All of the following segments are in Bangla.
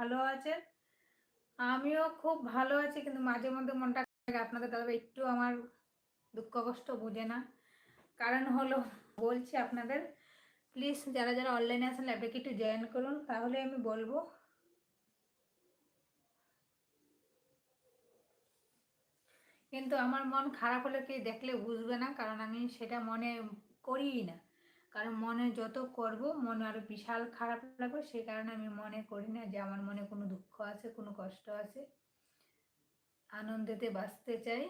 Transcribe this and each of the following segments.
ভালো আছেন? আমিও খুব ভালো আছি, কিন্তু মাঝে মধ্যে মনটা আপনাদের দাদা একটু আমার দুঃখ কষ্ট বোঝে না। কারণ হলো, বলছি আপনাদের প্লিজ যারা যারা অনলাইনে আছেন ল্যাবটাকে একটু জয়েন করুন, তাহলে আমি বলব। কিন্তু আমার মন খারাপ হলে কি দেখলে বুঝবে না, কারণ আমি সেটা মনে করিই না। কারণ মনে যত করব, মনে আরও বিশাল খারাপ লাগবে, সে কারণে আমি মনে করি না যে আমার মনে কোনো দুঃখ আছে, কোনো কষ্ট আছে। আনন্দেতে বাঁচতে চাই।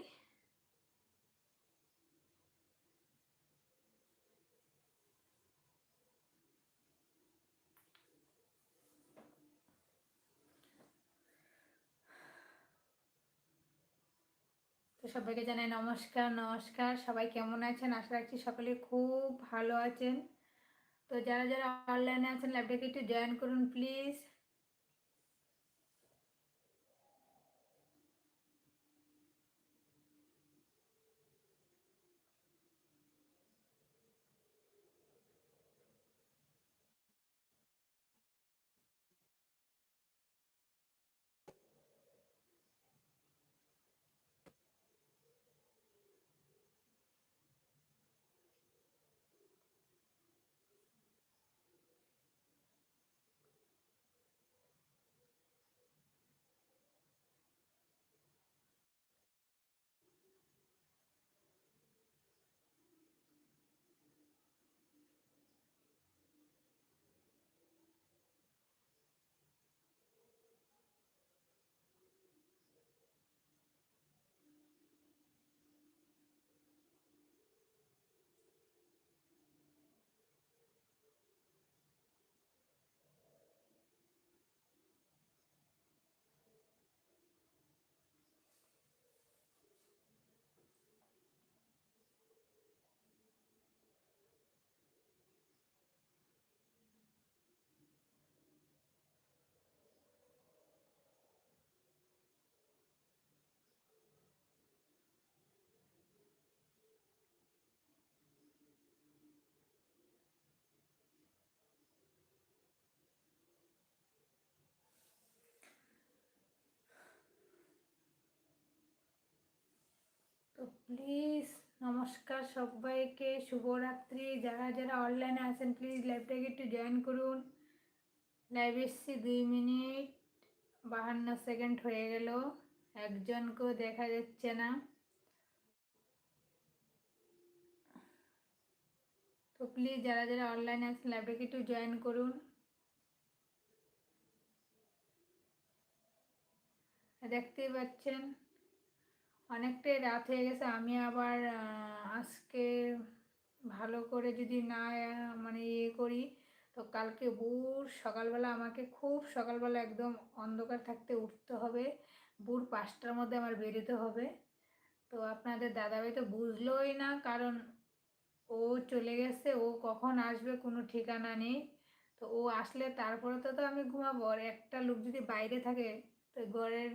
সবাইকে জানাই নমস্কার নমস্কার। সবাই কেমন আছেন? আশা রাখছি সকলে খুব ভালো আছেন। তো যারা যারা অনলাইনে আছেন ল্যাবটাকে একটু জয়েন করুন প্লিজ তো প্লিজ নমস্কার সবাইকে। শুভরাত্রি। যারা যারা অনলাইনে আছেন প্লিজ লাইভটাকে একটু জয়েন করুন। লাইভ এসছি দুই মিনিট বাহান্ন সেকেন্ড হয়ে গেল। একজনকেও দেখা যাচ্ছে না। তো প্লিজ যারা যারা অনলাইনে আছেন লাইভটাকে একটু জয়েন করুন। দেখতেই পাচ্ছেন। অনেকটাই রাত হয়ে গেছে। আমি আবার আজকে ভালো করে যদি না মানে ইয়ে করি, তো কালকে বুর সকালবেলা আমাকে খুব সকালবেলা একদম অন্ধকার থাকতে উঠতে হবে। বুর পাঁচটার মধ্যে আমার বেরোতে হবে। তো আপনাদের দাদাভাই তো বুঝলোই না কারণ ও চলে গেছে, ও কখন আসবে কোনো ঠিকানা নেই। তো ও আসলে তারপরে তো তো আমি ঘুমাবো। আর একটা লোক যদি বাইরে থাকে, তো ঘরের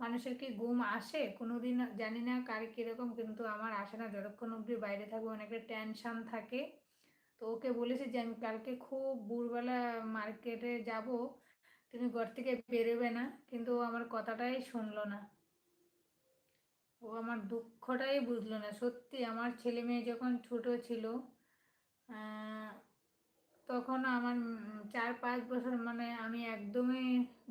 মানুষের কি ঘুম আসে? কোনো দিন জানি না কার কীরকম, কিন্তু আমার আসে না। যতক্ষণ অবধি বাইরে থাকবে অনেকটা টেনশান থাকে। তো ওকে বলেছি যে, আমি কালকে খুব ভোরবেলা মার্কেটে যাব। তুমি ঘর থেকে বেরোবে না। কিন্তু ও আমার কথাটাই শুনলো না। ও আমার দুঃখটাই বুঝলো না। সত্যি, আমার ছেলে মেয়ে যখন ছোট ছিল তখন আমার চার পাঁচ বছর মানে আমি একদমই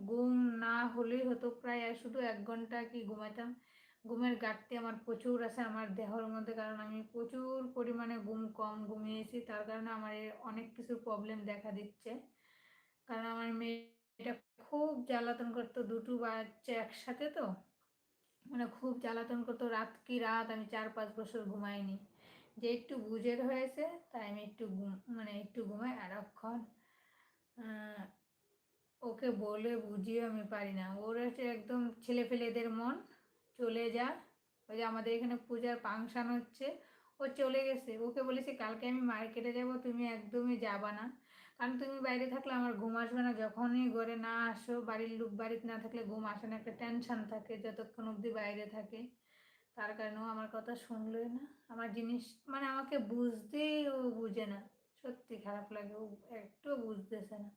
ঘুম না হলেই হতো প্রায় শুধু এক ঘণ্টা কি ঘুমাতাম ঘুমের ঘাটতি আমার প্রচুর আছে আমার দেহর মধ্যে কারণ আমি প্রচুর পরিমাণে ঘুম কম ঘুমিয়েছি, তার কারণে আমার অনেক কিছু প্রবলেম দেখা দিচ্ছে। কারণ আমার মেয়েটা খুব জ্বালাতন করতো, দুটো বাচ্চা একসাথে তো। মানে খুব জ্বালাতন করতো, রাত কি রাত আমি চার পাঁচ বছর ঘুমাইনি। যে একটু বুঝের হয়েছে, তাই আমি একটু মানে একটু ঘুমাই, আর অক্ষণ ওকে বলে বুঝিয়ে আমি পারি না। ওর হচ্ছে একদম ছেলে ফেলেদের মন, চলে যা। ওই যে আমাদের এখানে পূজার ফাংশান হচ্ছে, ও চলে গেছে। ওকে বলেছি, কালকে আমি মার্কেটে যাব, তুমি একদমই যাবা না। কারণ তুমি বাইরে থাকলে আমার ঘুম আসবে না। যখনই ঘরে না আসো, বাড়ির লোক, বাড়িতে না থাকলে ঘুম আসে না। একটা টেনশান থাকে, যতক্ষণ অবধি বাইরে থাকে। তার কারণেও আমার কথা শুনলোই না। আমার জিনিস মানে আমাকে বুঝতেই ও বুঝে না। সত্যি খারাপ লাগে, ও একটু বুঝতেছে না।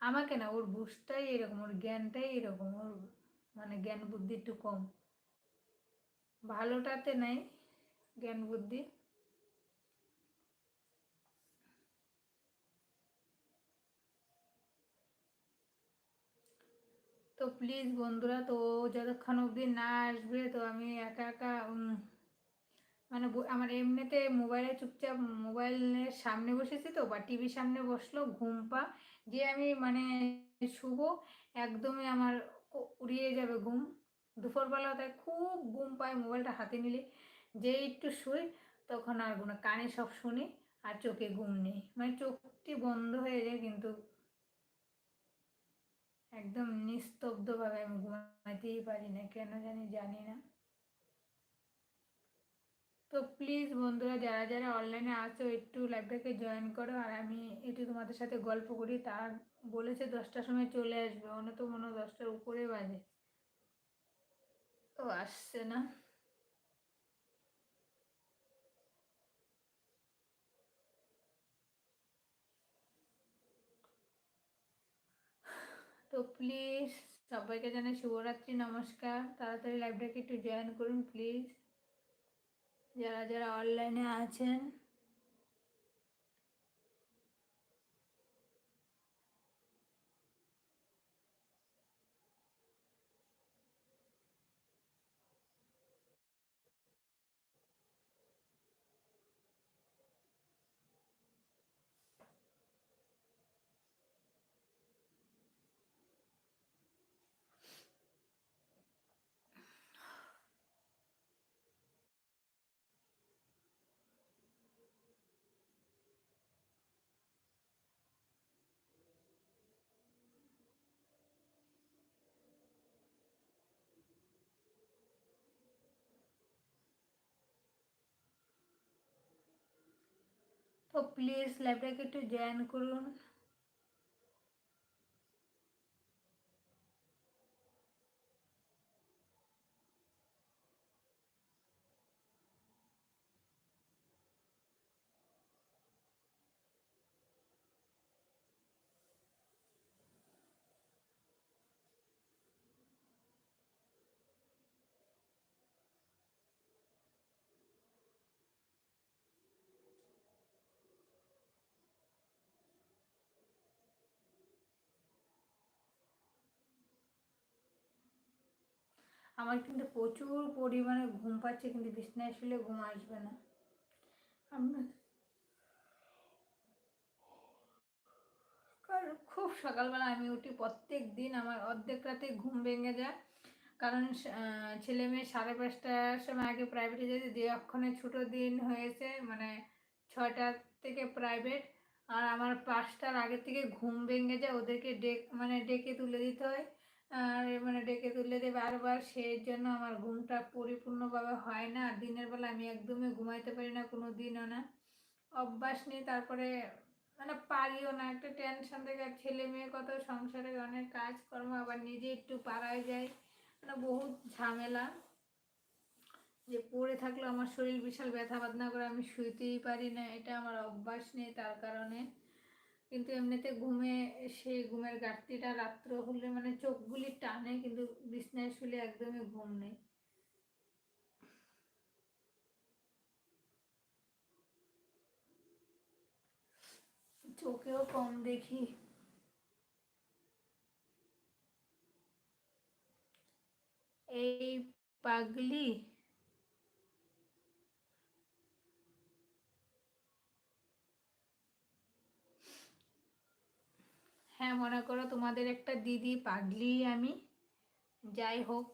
আমাকে না, ওর বুঝটাই এরকম, ওর জ্ঞানটাই এরকম, ওর মানে জ্ঞান বুদ্ধি একটু কম। ভালোটাতে নাই, জ্ঞান বুদ্ধি। তো প্লিজ বন্ধুরা, তো যতক্ষণ অবধি না আসবে, তো আমি একা একা মানে আমার এমনিতে মোবাইলে চুপচাপ মোবাইলের সামনে বসেছি তো, বা টিভির সামনে বসল ঘুম পা, যে আমি মানে শুভ একদমই আমার উড়িয়ে যাবে ঘুম। দুপুরবেলা তাই খুব ঘুম পায় মোবাইলটা হাতে নিলে। যে একটু শুই, তখন আরগুলো কানে সব শুনি, আর চোখে ঘুম নেই। মানে চোখটি বন্ধ হয়ে যায়, কিন্তু একদম নিস্তব্ধভাবে আমি ঘুমাতেই পারি না, কেন জানি জানি না। তো প্লিজ বন্ধুরা, যারা যারা অনলাইনে আছো, একটু লাইভটাকে জয়েন করো। আর আমি একটু তোমাদের সাথে গল্প করি, তার বলেছে দশটার সময় চলে আসবে অন্য তো মনে দশটার উপরে বাজে। তো আসছে না। তো প্লিজ সবাইকে জানাই শুভরাত্রি, নমস্কার। তাড়াতাড়ি লাইভটাকে একটু জয়েন করুন প্লিজ যারা যারা অনলাইনে আছেন তো প্লিজ লাইভটাকে একটু জয়েন করুন আমার কিন্তু প্রচুর পরিমাণে ঘুম পাচ্ছে, কিন্তু বিছনায় শুলে ঘুম আসবে না। কারণ খুব সকালবেলা আমি উঠি, প্রত্যেক দিন আমার অর্ধেক রাতে ঘুম ভেঙে যায়। কারণ ছেলে মেয়ে সাড়ে পাঁচটার সময় আগে প্রাইভেটে যেতে, দিয়ে অক্ষণে ছোটো দিন হয়েছে মানে ছয়টা থেকে প্রাইভেট আর আমার পাঁচটার আগে থেকে ঘুম ভেঙে যায়। ওদেরকে ডেক মানে ডেকে তুলে দিতে হয়। আর মানে ডেকে তুলে দেয় বারবার সেই জন্য আমার ঘুমটা পরিপূর্ণভাবে হয় না। দিনের বেলা আমি একদমই ঘুমাইতে পারি না, কোনো দিনও না। অভ্যাস নেই, তারপরে মানে পারিও না। একটা টেনশন থেকে ছেলে মেয়ে কত, সংসারে অনেক কাজকর্ম, আবার নিজে একটু পাড়ায় যায় মানে বহুত ঝামেলা। যে পড়ে থাকলে আমার শরীর বিশাল ব্যথা বাদনা করে আমি শুইতেই পারি না। এটা আমার অভ্যাস নেই তার কারণে। কিন্তু এমনিতে ঘুমে, সেই ঘুমের ঘাটতিটা রাত্র হলে মানে চোখগুলি টানে কিন্তু বিছনায় শুলে একদমই ঘুম নেই। চোখেও কম দেখি। এই পাগলি হ্যাঁ মনে করো তোমাদের একটা দিদি, পাগলি আমি। যাই হোক।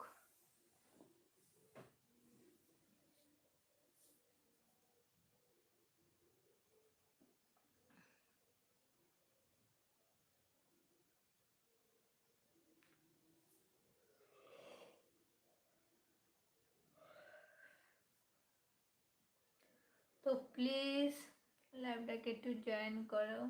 তো প্লিজ লাইভটাকে একটু জয়েন করো।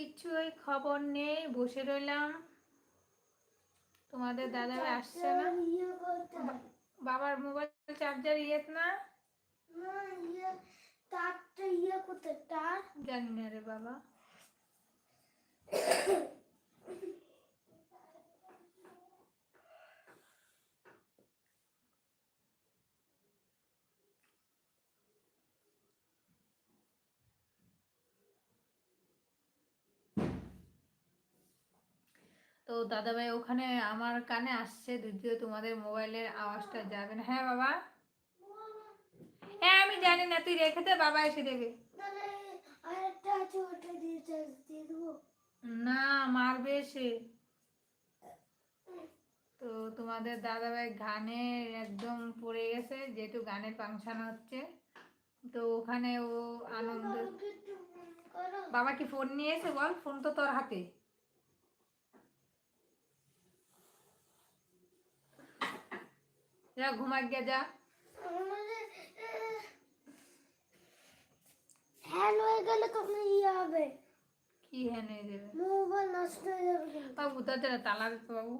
কিছুই খবর নেই, বসে রইলাম তোমাদের দাদা আসছে না? বাবার মোবাইল চার্জার ইয়েত না তারটা ইয়ে কোথায়? তার? জানি না রে বাবা তো দাদাভাই ওখানে আমার কানে আসছে যদিও তোমাদের মোবাইলের আওয়াজটা যাবে না। হ্যাঁ বাবা? হ্যাঁ আমি জানি না তুই রেখে দে বাবা এসে দেবে। না মারবে সে। তো তোমাদের দাদাভাই গানে একদম পড়ে গেছে যেহেতু গানের ফাংশন হচ্ছে। তো ওখানে ও আনন্দ। বাবা কি ফোন নিয়ে এসে বল? ফোন তো তোর হাতে। যা ঘুমা গিয়া যা। আহ, হয়ে গেলে তখন ইয়ে হবে। কি হ্যাঁ নিয়ে যাবে মোবাইল নষ্ট হয়ে যাবে। বাবু তাদের তালা দিতে বাবু।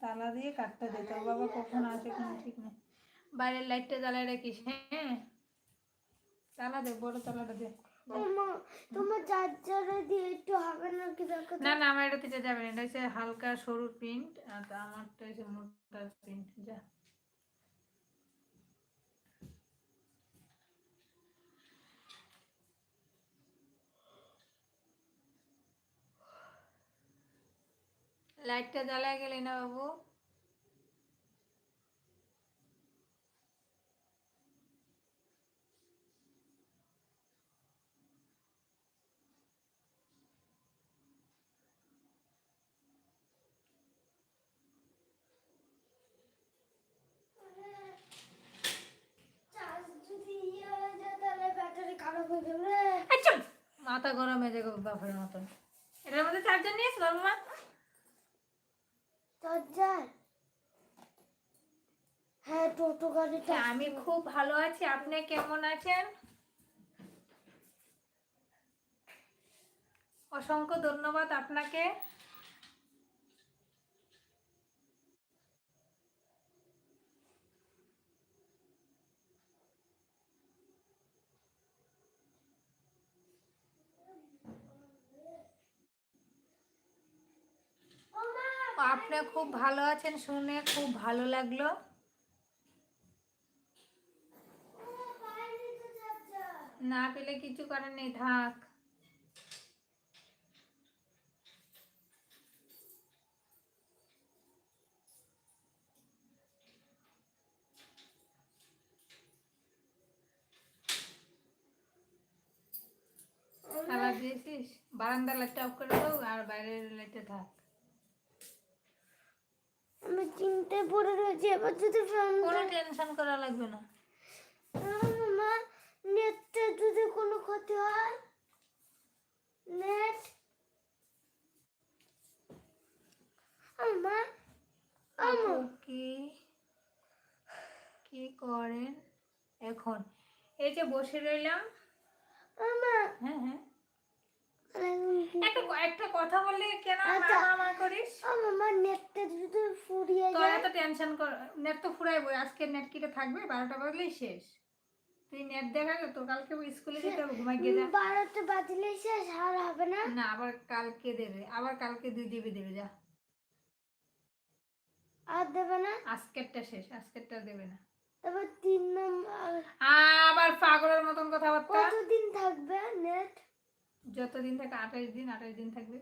তালা দিয়ে কাটতে দিতে বাবা কখন আসে কোনো ঠিক নেই। বাইরের লাইটটা জ্বালায় রাখিস হ্যাঁ? তালা দে বড় তালাটা দে। তোমার তোমার চার্জারে দিয়ে একটু হবে না কি? না না আমার এটাতে যা যাবে না। এটা হচ্ছে হালকা সরু প্রিন্ট আর আমারটা হচ্ছে মোটা প্রিন্ট যা। লাইটটা জ্বালায় গেলে না বাবু মাথা গরম হয়ে যাবে বাপের মতন। এটার মধ্যে চার্জার নিয়ে এসো চার্জার হ্যাঁ টোটো গাড়িটা হ্যাঁ, আমি খুব ভালো আছি। আপনি কেমন আছেন? অসংখ্য ধন্যবাদ আপনাকে ও মা, আপনি খুব ভালো আছেন, শুনে খুব ভালো লাগল। না পেলে কিছু করার নেই, থাক। দিয়েছিস? বারান্দার লাইটটা অফ করে দাও, আর বাইরের লাইটটা থাক। আমি চিন্তায় পড়ে রয়েছি এবার যদি কোনো টেনশন করা লাগবে না। মা নেটটা যদি কোনো ক্ষতি হয় নেট মা আপু কি? কি করেন? এখন এই যে বসে রইলাম। আমা হ্যাঁ হ্যাঁ। একটা একটা কথা বললে কেন আচ্ছা। মা মা করিস? মা নেটটা যদি ফুরিয়ে তোর যায়। এত টেনশন কর নেট তো ফুরাইবো আজকে নেট কিটা থাকবে? বারোটা বাজলেই শেষ। তুই নেট দেখা তো কালকে স্কুলে যেতে হবে ঘুমাই গিয়ে যা। বারোটা বাজলে শেষ আর হবে না? না আবার কালকে দেবে আবার কালকে দুই জিবি দেবে যা। আর দেবে না? আজকেরটা শেষ আজকেরটা দেবে না। তারপর তিন নম্বর আবার পাগলের মতন কথাবার্তা। কতদিন থাকবে নেট? যতদিন থাকে আঠাশ দিন আঠাশ দিন থাকবে।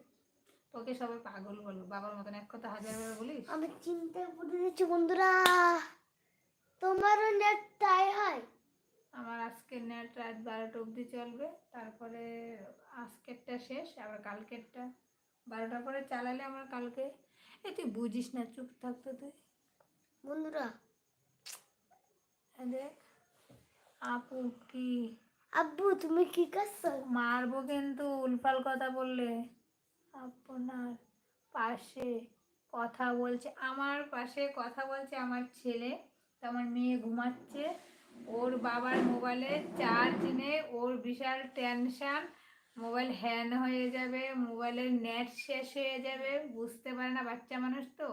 তোকে সবাই পাগল বলব বাবার মতন এক কথা হাজার বার বলিস? আমি চিন্তায় পড়ে গেছি বন্ধুরা। তোমারও নেট তাই হয়? আমার আজকের নেট রাত বারোটা অবধি চলবে তারপরে আজকেরটা শেষ আবার কালকেরটা। বারোটার পরে চালালে আমার কালকে। এই তুই বুঝিস না চুপ থাকতো তুই। বন্ধুরা। দেখ আপু কি আব্বু তুমি কি করছ? মারবো কিন্তু উলফাল কথা বললে। আপনার পাশে কথা বলছে আমার পাশে কথা বলছে আমার ছেলে। তো আমার মেয়ে ঘুমাচ্ছে। ওর বাবার মোবাইলে চার্জ নেই ওর বিশাল টেনশান মোবাইল হ্যান হয়ে যাবে মোবাইলের নেট শেষ হয়ে যাবে। বুঝতে পারে না বাচ্চা মানুষ তো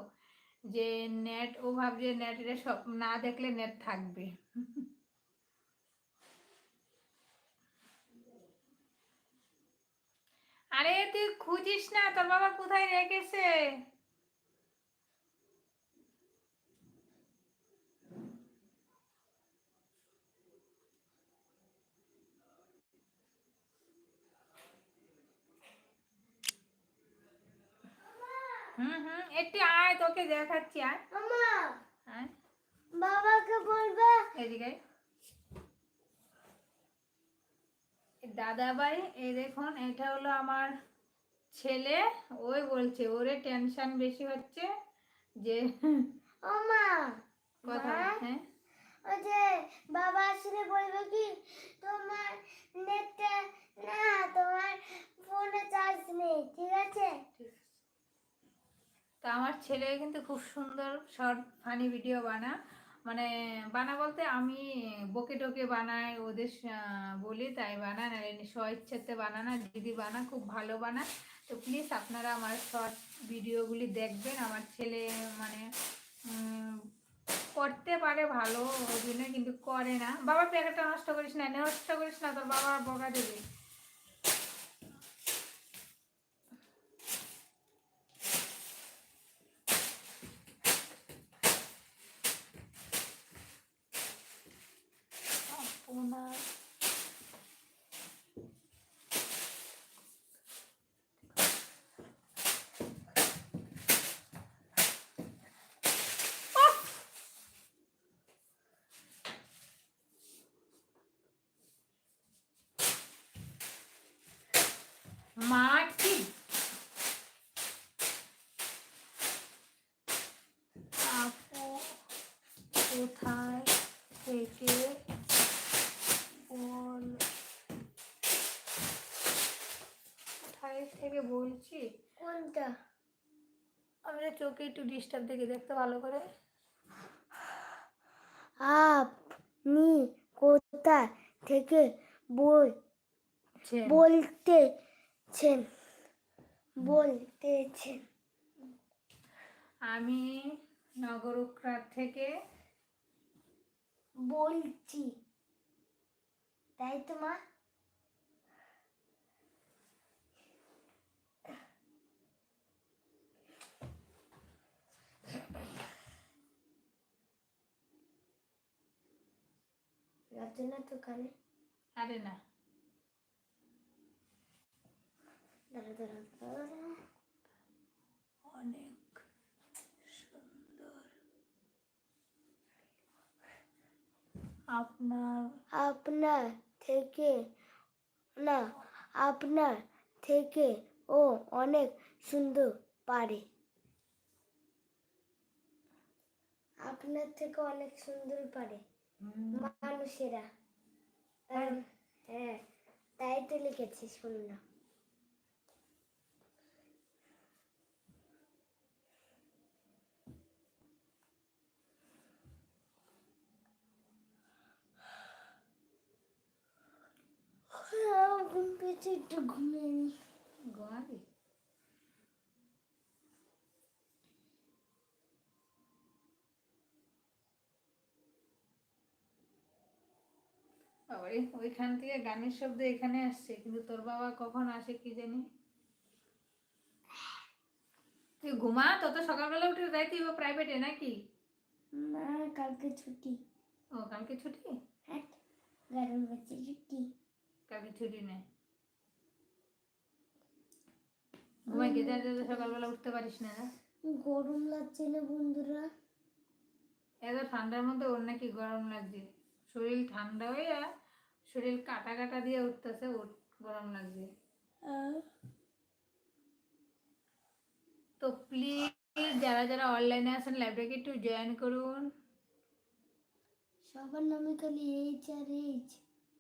যে নেট ও ভাবছে নেটে সব না দেখলে নেট থাকবে। আরে তুই খুঁজিস না তোর বাবা কোথায় রেখেছে? হুম হুম একটু আয় তোকে দেখাচ্ছি আয়। বাবাকে বলবে। এদিকে দাদা ভাই এই দেখুন এটা হলো আমার ছেলে। ওই বলছে ওরে টেনশন বেশি হচ্ছে যে ও মা কথা হ্যাঁ? ওই যে বাবা আসলে বলবে কি তোমার নেটে না তোমার ফোনে চার্জ নেই ঠিক আছে? ঠিক আছে। তো আমার ছেলে কিন্তু খুব সুন্দর শর্ট ফানি ভিডিও বানা। মানে বানা বলতে আমি বকে টকে বানাই, ওদের বলি, তাই বানা না স্ব ইচ্ছাতে বানা না দিদি বানা খুব ভালো বানা তো প্লিজ আপনারা আমার শর্ট ভিডিওগুলি দেখবেন, আমার ছেলে মানে করতে পারে ভালো অভিনয় কিন্তু করে না। বাবা প্যাকেটটা নষ্ট করিস না নষ্ট করিস না, তোর বাবা বকা দেবে আপনার মাটি। আপু কোথায় থেকে বল কোথায় থেকে বলছি? কোনটা? আমি না চোখে একটু ডিস্টার্ব দেখি দেখতে ভালো করে। আপনি কোথা থেকে বল ছে। বলতেছেন বলতেছেন। আমি নগরুকরাত থেকে বলছি। তাই তো মা। যাচ্ছে না তো কানে? আরে না। অনেক সুন্দর আপনার আপনার থেকে না আপনার থেকে ও অনেক সুন্দর পারে। আপনার থেকে অনেক সুন্দর পারে। মানুষেরা। তাই- হ্যাঁ তাই তো লিখেছি শুনলাম ঘুম পেয়েছে একটু ঘুমিয়ে নি ঘুমাবি বাবারে ওইখান থেকে গানের শব্দ এখানে আসছে কিন্তু তোর বাবা কখন আসে কি জানি? তুই ঘুমা তত সকালবেলা উঠে যাই তুই প্রাইভেটে নাকি? না কালকে ছুটি। ও কালকে ছুটি? হ্যাঁ গরম ছুটি। কালকে ছুটি নেই ঘুমাই গেতে যেতে সকালবেলা উঠতে পারিস না? গরম লাগছে না বন্ধুরা। এত ঠান্ডার মধ্যে ওর নাকি গরম লাগছে। শরীর ঠান্ডা হয়ে শরীর কাটা কাটা দিয়ে উঠতেছে ওর গরম লাগছে। তো প্লিজ যারা যারা অনলাইনে আছেন লাইভটাকে একটু জয়েন করুন। সবার নামে খালি এইচ আর এইচ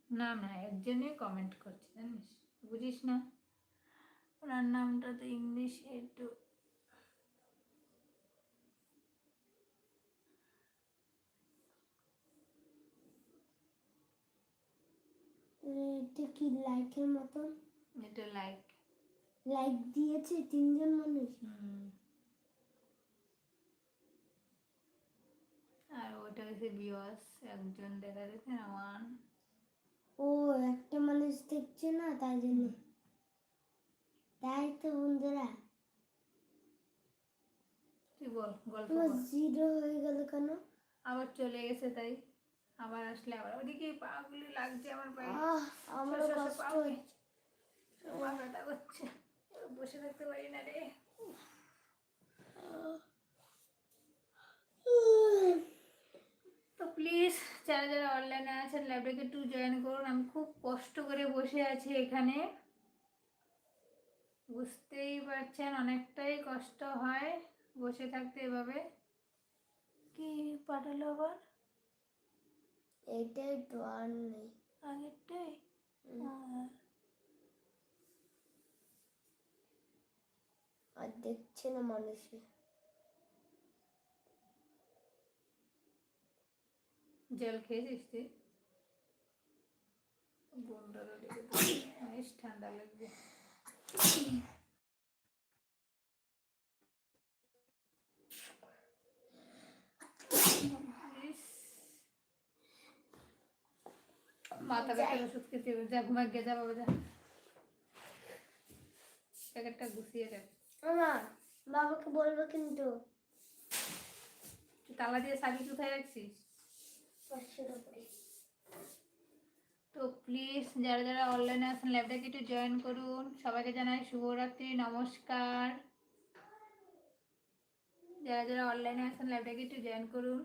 না না একজনই কমেন্ট করছে জানিস? বুঝিস না? ওনার নামটা তো ইংলিশ একটু এটা কি লাইকের মতন এটা লাইক লাইক দিয়েছে তিনজন মানুষ? আর ওটা হচ্ছে ভিউয়ার্স একজন দেখা যাচ্ছে না ওয়ান ও একটা মানুষ দেখছে না তাই জন্য। তাই তো বন্ধুরা। তুই বল গল্প জিরো হয়ে গেল কেন? আবার চলে গেছে তাই। আবার আসলে আবার। ওদিকে পাগুলি লাগছে আমার পায়ে। আমার কষ্ট হচ্ছে। পা ব্যথা করছে বসে থাকতে পারি না রে। তো প্লিজ যারা যারা অনলাইনে আছেন ল্যাবটাকে একটু জয়েন করুন। আমি খুব কষ্ট করে বসে আছি এখানে। বুঝতেই পারছেন অনেকটাই কষ্ট হয় বসে থাকতে এভাবে। কি পাঠালো আবার? এটাই তো আর নেই। আগেরটাই? আর দেখছে না মানুষে। জল খেয়েছিস তুই? বোনটা বেশ ঠান্ডা ইস। মাথা ব্যথার ওষুধ খেতে হবে। যা ঘুমা গিয়ে যা বাবা যা। প্যাকেটটা গুছিয়ে রাখ। বাবাকে বলব কিন্তু। তালা দিয়ে শাড়ি কোথায় রাখছিস? তো প্লিজ যারা যারা অনলাইনে আছেন ল্যাবটাকে একটু জয়েন করুন। সবাইকে জানাই শুভরাত্রি, নমস্কার। যারা যারা অনলাইনে আছেন ল্যাবটাকে একটু জয়েন করুন।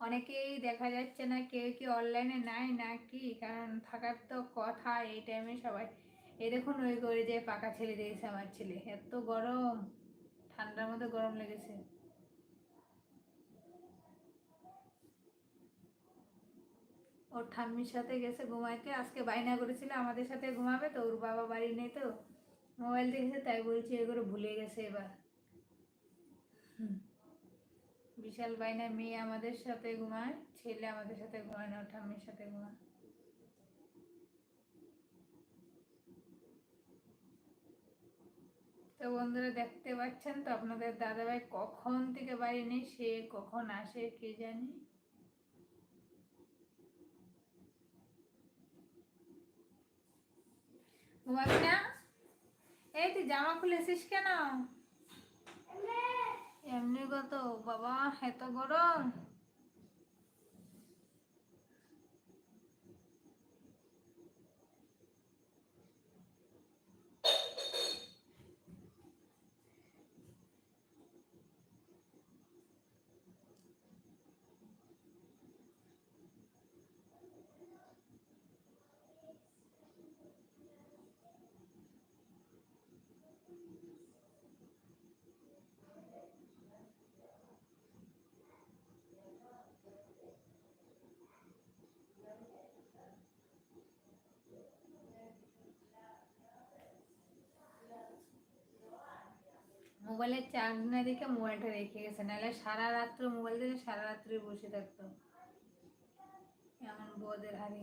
অনেকেই দেখা যাচ্ছে না, কেউ কি অনলাইনে নাই না কি কারণ থাকার তো কথা এই টাইমে সবাই। এই দেখুন, ওই করে যে পাকা ছেড়ে দিয়েছে আমার ছেলে। এত গরম। ঠান্ডার মধ্যে গরম লেগেছে। ওর ঠাম্মির সাথে গেছে ঘুমাইতে, আজকে বাইনা করেছিল, আমাদের সাথে ঘুমাবে তো, ওর বাবা বাড়ি নেই তো। মোবাইল দেখেছে, তাই বলছি এগুলো ভুলে গেছে এবার। বিশাল বাইনা মেয়ে আমাদের সাথে ঘুমায়, ছেলে আমাদের সাথে ঘুমায় না, ওর ঠাম্মির সাথে ঘুমায়। তো বন্ধুরা, দেখতে পাচ্ছেন তো আপনাদের দাদাভাই কখন থেকে বাড়ি নেই, সে কখন আসে কে জানে? ঘুমাবি না? এই তুই জামা খুলেছিস কেন? এমনি কত? বাবা এত গরম। মোবাইলের চার্জ না দেখে মোবাইলটা রেখে গেছে, নাহলে সারা রাত্র মোবাইল দেখে সারা রাত্রে বসে থাকতো এমন বোধের হারে।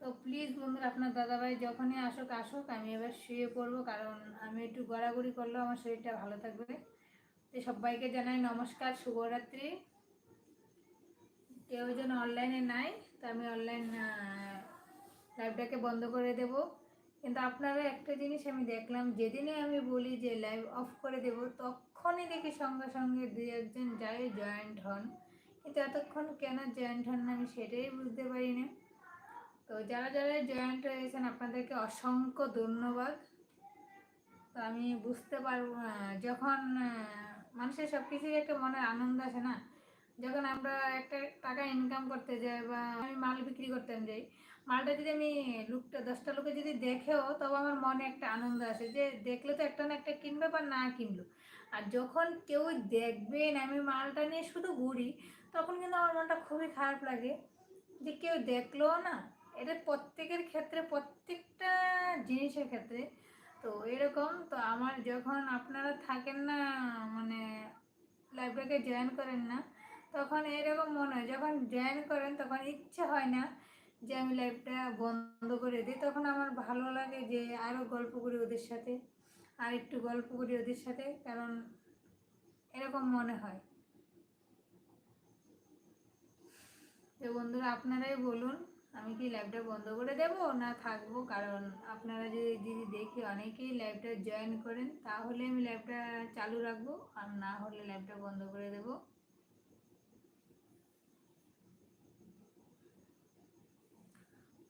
তো প্লিজ বন্ধুরা, আপনার দাদাভাই যখনই আসুক আসুক, আমি এবার শুয়ে পড়ব, কারণ আমি একটু গড়াগড়ি করলেও আমার শরীরটা ভালো থাকবে। তো সবাইকে জানাই নমস্কার, শুভরাত্রি। কেউ যেন অনলাইনে নাই, তো আমি অনলাইন লাইভটাকে বন্ধ করে দেব। কিন্তু আপনারা একটা জিনিস আমি দেখলাম, যেদিনে আমি বলি যে লাইভ অফ করে দেব, তখনই দেখি সঙ্গে সঙ্গে দুই একজন যাই জয়েন্ট হন। কিন্তু এতক্ষণ কেন জয়েন্ট হন আমি সেটাই বুঝতে পারি না তো যারা যারা জয়েন্ট হয়েছেন আপনাদেরকে অসংখ্য ধন্যবাদ। তো আমি বুঝতে পারব যখন মানুষের সব কিছুই একটা মনের আনন্দ আসে না, যখন আমরা একটা টাকা ইনকাম করতে যাই বা আমি মাল বিক্রি করতে যাই মালটা যদি আমি লোকটা, দশটা লোকে যদি দেখেও, তবে আমার মনে একটা আনন্দ আসে যে, দেখলে তো একটা না একটা কিনবে বা না কিনলো। আর যখন কেউ দেখবেন আমি মালটা নিয়ে শুধু ঘুরি, তখন কিন্তু আমার মনটা খুবই খারাপ লাগে যে, কেউ দেখল না। এটা প্রত্যেকের ক্ষেত্রে, প্রত্যেকটা জিনিসের ক্ষেত্রে। তো এরকম, তো আমার যখন আপনারা থাকেন না মানে লাইব্রেরিকে জয়েন করেন না, তখন এরকম মনে হয়, যখন জয়েন করেন, তখন ইচ্ছে হয় না যে আমি লাইভটা বন্ধ করে দিই, তখন আমার ভালো লাগে যে আরও গল্প করি ওদের সাথে, আর একটু গল্প করি ওদের সাথে, কারণ এরকম মনে হয়। তো বন্ধুরা, আপনারাই বলুন, আমি কি লাইভটা বন্ধ করে দেব না থাকব? কারণ আপনারা যদি যদি দেখি অনেকেই লাইভটা জয়েন করেন, তাহলে আমি লাইভটা চালু রাখব, আর না হলে লাইভটা বন্ধ করে দেব।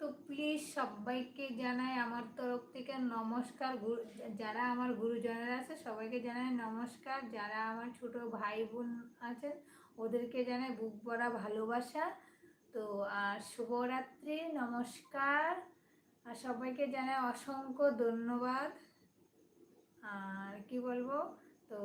তো প্লিজ সবাইকে জানাই আমার তরফ থেকে নমস্কার। যারা আমার গুরুজনেরা আছে, সবাইকে জানাই নমস্কার। যারা আমার ছোট ভাই বোন আছেন ওদেরকে জানাই বুক ভরা ভালোবাসা। তো, আর শুভরাত্রি, নমস্কার। আর সবাইকে জানাই অসংখ্য ধন্যবাদ। আর কি বলব? তো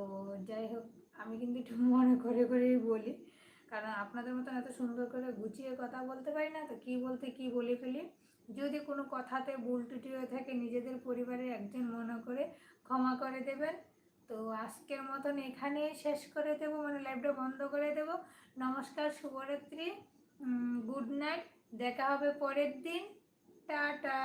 যাই হোক, আমি কিন্তু একটু মনে করে করেই বলি। কারণ আপনাদের মতন এত সুন্দর করে গুছিয়ে কথা বলতে পারি না, তো কি বলতে কি বলে ফেলি? যদি কোনো কথাতে ভুল ত্রুটি হয়ে থাকে, নিজেদের পরিবারের একজন মনে করে ক্ষমা করে দেবেন। তো আজকের মতন এখানেই শেষ করে দেবো মানে লাইভটা বন্ধ করে দেবো। নমস্কার, শুভরাত্রি গুড নাইট দেখা হবে পরের দিন। টাটা!